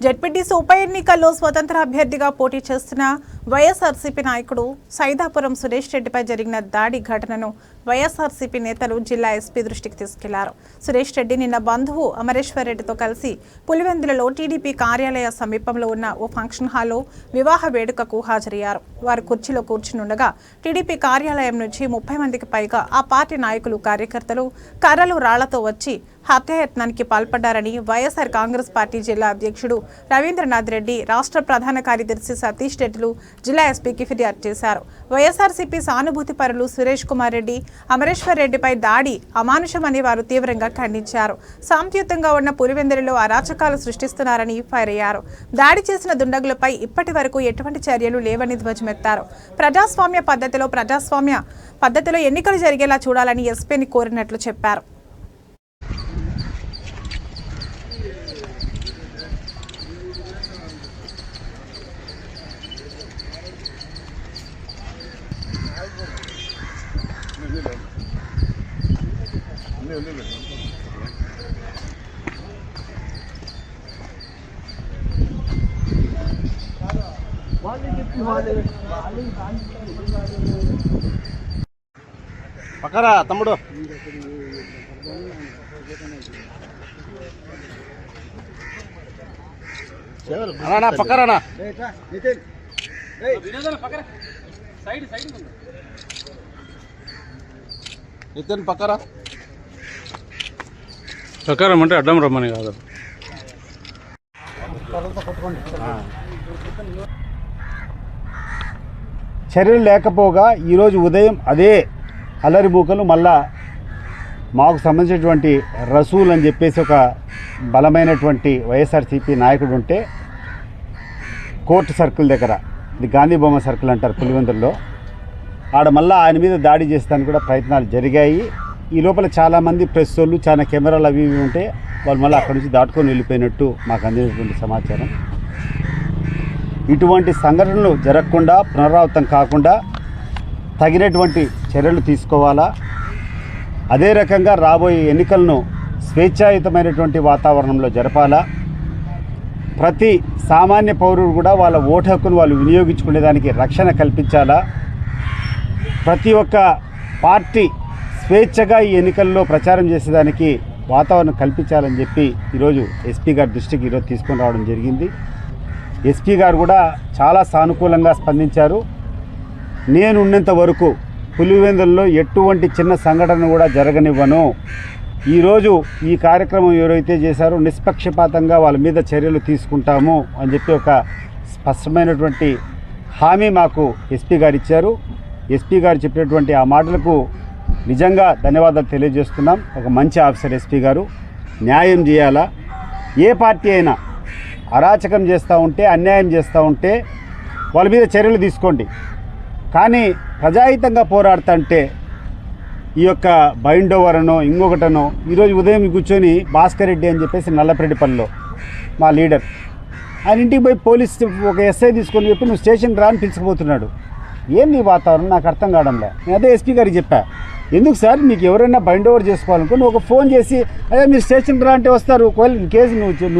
ZPTC ఉప ఎన్నికల్లో స్వతంత్ర అభ్యర్థిగా పోటీ చేస్తున్న వైఎస్ఆర్సీపీ నాయకుడు సైదాపురం సురేష్ రెడ్డిపై జరిగిన దాడి ఘటనను వైఎస్ఆర్సీపీ నేతలు జిల్లా ఎస్పీ దృష్టికి తీసుకెళ్ళారు. సురేష్ రెడ్డి నిన్న బంధువు అమరేశ్వర్ రెడ్డితో కలిసి పులివెందులలో టీడీపీ కార్యాలయ సమీపంలో ఉన్న ఓ ఫంక్షన్ హాల్లో వివాహ వేడుకకు హాజరయ్యారు. వారు కుర్చీలో కూర్చునుండగా టీడీపీ కార్యాలయం నుంచి ముప్పై మందికి పైగా ఆ పార్టీ నాయకులు కార్యకర్తలు కర్రలు రాళ్ళతో వచ్చి హత్యాయత్నానికి పాల్పడ్డారని వైఎస్ఆర్ కాంగ్రెస్ పార్టీ జిల్లా అధ్యక్షుడు రవీంద్రనాథ్ రెడ్డి రాష్ట్ర ప్రధాన కార్యదర్శి సతీష్ రెడ్డిలు జిల్లా ఎస్పీకి ఫిర్యాదు చేశారు. వైఎస్ఆర్సీపీ సానుభూతి పరులు సురేష్ కుమార్ రెడ్డి అమరేశ్వర్ రెడ్డిపై దాడి అమానుషమని వారు తీవ్రంగా ఖండించారు. సాంప్యుతంగా ఉన్న పులివెందులలో అరాచకాలు సృష్టిస్తున్నారని ఫైర్ అయ్యారు. దాడి చేసిన దుండగులపై ఇప్పటి వరకు ఎటువంటి చర్యలు లేవని ధ్వజమెత్తారు. ప్రజాస్వామ్య పద్ధతిలో ప్రజాస్వామ్య పద్ధతిలో ఎన్నికలు జరిగేలా చూడాలని ఎస్పీని కోరినట్లు చెప్పారు. పక్కరా తమ్ముడు. అన్నా పక్కరానా? నితిన్ పక్కరా. ప్రకారం అంటే అడ్డం రమ్మని కాదు. చర్యలు లేకపోగా ఈరోజు ఉదయం అదే అల్లరి మూకలు మళ్ళా మాకు సంబంధించినటువంటి రసూల్ అని చెప్పేసి ఒక బలమైనటువంటి వైఎస్ఆర్సీపీ నాయకుడు ఉంటే కోర్టు సర్కిల్ దగ్గర ఇది గాంధీ బొమ్మ సర్కిల్ అంటారు పులివెందుల్లో ఆడ మళ్ళీ ఆయన మీద దాడి చేస్తానికి కూడా ప్రయత్నాలు జరిగాయి. ఈ లోపల చాలామంది ప్రెస్ వాళ్ళు చాలా కెమెరాలు అవి ఇవి ఉంటే వాళ్ళు మళ్ళీ అక్కడి నుంచి దాటుకొని వెళ్ళిపోయినట్టు మాకు అందినటువంటి సమాచారం. ఇటువంటి సంఘటనలు జరగకుండా పునరావృతం కాకుండా తగినటువంటి చర్యలు తీసుకోవాలా? అదే రకంగా రాబోయే ఎన్నికలను స్వేచ్ఛాయుతమైనటువంటి వాతావరణంలో జరపాలా? ప్రతి సామాన్య పౌరుడు కూడా వాళ్ళ ఓటు హక్కును వాళ్ళు వినియోగించుకునేదానికి రక్షణ కల్పించాలా? ప్రతి ఒక్క పార్టీ స్వేచ్ఛగా ఈ ఎన్నికల్లో ప్రచారం చేసేదానికి వాతావరణం కల్పించాలని చెప్పి ఈరోజు ఎస్పీ గారి దృష్టికి ఈరోజు తీసుకొని రావడం జరిగింది. ఎస్పీ గారు కూడా చాలా సానుకూలంగా స్పందించారు. నేను ఉన్నంత వరకు పులివెందుల్లో ఎటువంటి చిన్న సంఘటన కూడా జరగనివ్వను. ఈరోజు ఈ కార్యక్రమం ఎవరైతే చేశారో నిష్పక్షపాతంగా వాళ్ళ మీద చర్యలు తీసుకుంటాము అని చెప్పి ఒక స్పష్టమైనటువంటి హామీ మాకు ఎస్పీ గారు ఇచ్చారు. ఎస్పీ గారు చెప్పినటువంటి ఆ మాటలకు నిజంగా ధన్యవాదాలు తెలియజేస్తున్నాం. ఒక మంచి ఆఫీసర్ ఎస్పీ గారు. న్యాయం చేయాలా? ఏ పార్టీ అయినా అరాచకం చేస్తూ ఉంటే అన్యాయం చేస్తూ ఉంటే వాళ్ళ మీద చర్యలు తీసుకోండి. కానీ ప్రజాహితంగా పోరాడుతుంటే ఈ యొక్క బైండ్ ఇంకొకటనో ఈరోజు ఉదయం కూర్చొని భాస్కర్ రెడ్డి అని చెప్పేసి నల్లపరెడ్డిపల్లిలో మా లీడర్. ఆయన ఇంటికి పోయి పోలీస్ ఒక ఎస్ఐ తీసుకొని చెప్పి నువ్వు స్టేషన్కి రాని పిలుచుకుపోతున్నాడు. ఏం నీ వాతావరణం? నాకు అర్థం కావడంలే. నేను అదే ఎస్పీ గారికి చెప్పా. ఎందుకు సార్? మీకు ఎవరైనా బైండ్ ఓవర్ చేసుకోవాలనుకో నువ్వు ఒక ఫోన్ చేసి అదే మీరు స్టేషన్కి రా అంటే వస్తారు. ఒకవేళ కేసు నువ్వు నువ్వు